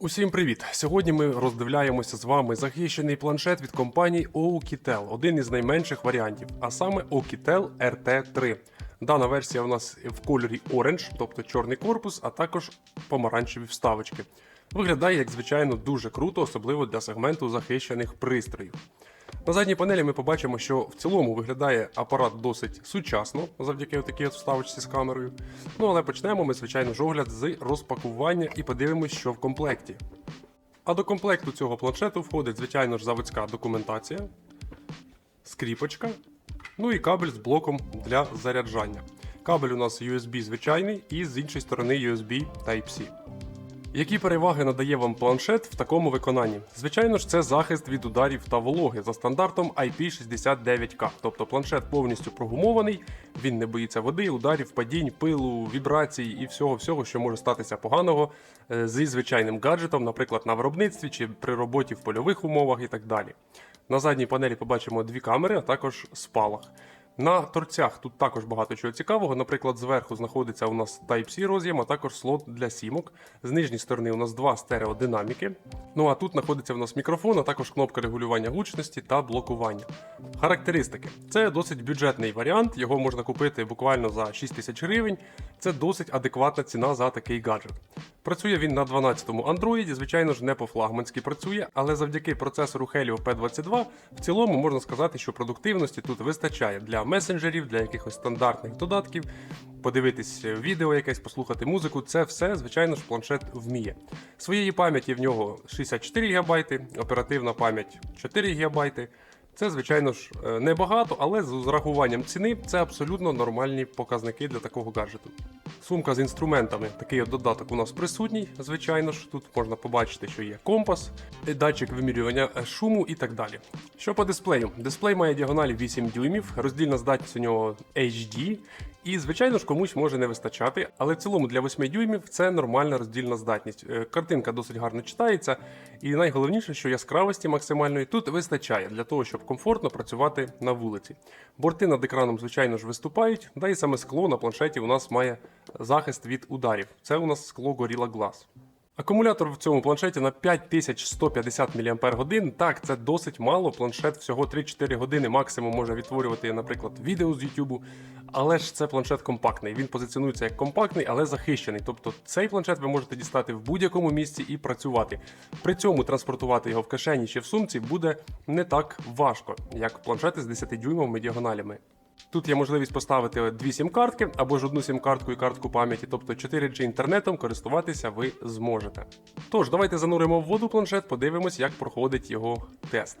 Усім привіт! Сьогодні ми роздивляємося з вами захищений планшет від компанії Oukitel, один із найменших варіантів, а саме Oukitel RT3. Дана версія у нас в кольорі Orange, тобто чорний корпус, а також помаранчеві вставочки. Виглядає, як звичайно, дуже круто, особливо для сегменту захищених пристроїв. На задній панелі ми побачимо, що в цілому виглядає апарат досить сучасно, завдяки такій от вставочці з камерою. Ну але почнемо ми, звичайно ж, огляд з розпакування і подивимось, що в комплекті. А до комплекту цього планшету входить, звичайно ж, заводська документація, скріпочка, ну і кабель з блоком для заряджання. Кабель у нас USB звичайний і з іншої сторони USB Type-C. Які переваги надає вам планшет в такому виконанні? Звичайно ж, це захист від ударів та вологи за стандартом IP69K. Тобто планшет повністю прогумований, він не боїться води, ударів, падінь, пилу, вібрацій і всього, всього, що може статися поганого е, зі звичайним гаджетом, наприклад, на виробництві чи при роботі в польових умовах і так далі. На задній панелі побачимо дві камери, а також спалах. На торцях тут також багато чого цікавого. Наприклад, зверху знаходиться у нас Type-C роз'єм, а також слот для сімок. З нижньої сторони у нас два стереодинаміки. Ну а тут знаходиться у нас мікрофон, а також кнопка регулювання гучності та блокування. Характеристики: це досить бюджетний варіант, його можна купити буквально за 6 тисяч гривень. Це досить адекватна ціна за такий гаджет. Працює він на 12-му Android, звичайно ж, не по-флагманськи працює, але завдяки процесору Helio P22 в цілому можна сказати, що продуктивності тут вистачає для месенджерів, для якихось стандартних додатків, подивитись відео, якесь, послухати музику. Це все, звичайно ж, планшет вміє. Своєї пам'яті в нього 64 ГБ, оперативна пам'ять 4 ГБ. Це, звичайно ж, е, небагато, але з урахуванням ціни це абсолютно нормальні показники для такого гаджету. Сумка з інструментами, такий от додаток у нас присутній, звичайно ж. Тут можна побачити, що є компас, датчик вимірювання е, шуму і так далі. Що по дисплею? Дисплей має діагоналі 8 дюймів, роздільна здатність у нього HD. І, звичайно ж, комусь може не вистачати, але в цілому для 8 дюймів це нормальна роздільна здатність. Е, Картинка досить гарно читається, і найголовніше, що яскравості максимальної тут вистачає для того, щоб комфортно працювати на вулиці. Борти над екраном, звичайно ж, виступають, да і саме скло на планшеті у нас має захист від ударів. Це у нас скло Gorilla Glass. Акумулятор в цьому планшеті на 5150 мАч. Так, це досить мало. Планшет всього 3-4 години максимум може відтворювати, наприклад, відео з YouTube. Але ж це планшет компактний. Він позиціонується як компактний, але захищений. Тобто цей планшет ви можете дістати в будь-якому місці і працювати. При цьому транспортувати його в кишені чи в сумці буде не так важко, як планшети з 10-дюймовими діагоналями. Тут є можливість поставити дві сім-картки або ж одну сім-картку і картку пам'яті, тобто 4G інтернетом користуватися ви зможете. Тож, давайте зануримо в воду планшет, подивимось, як проходить його тест.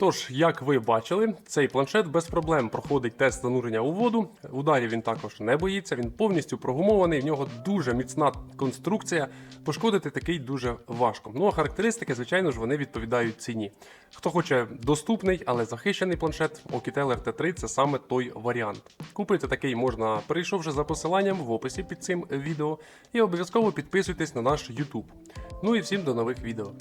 Тож, як ви бачили, цей планшет без проблем проходить тест занурення у воду. Ударів він також не боїться, він повністю прогумований, в нього дуже міцна конструкція. Пошкодити такий дуже важко. Ну а характеристики, звичайно ж, вони відповідають ціні. Хто хоче доступний, але захищений планшет, Oukitel RT3 це саме той варіант. Купити такий можна, перейшовши за посиланням в описі під цим відео, і обов'язково підписуйтесь на наш YouTube. Ну і всім до нових відео.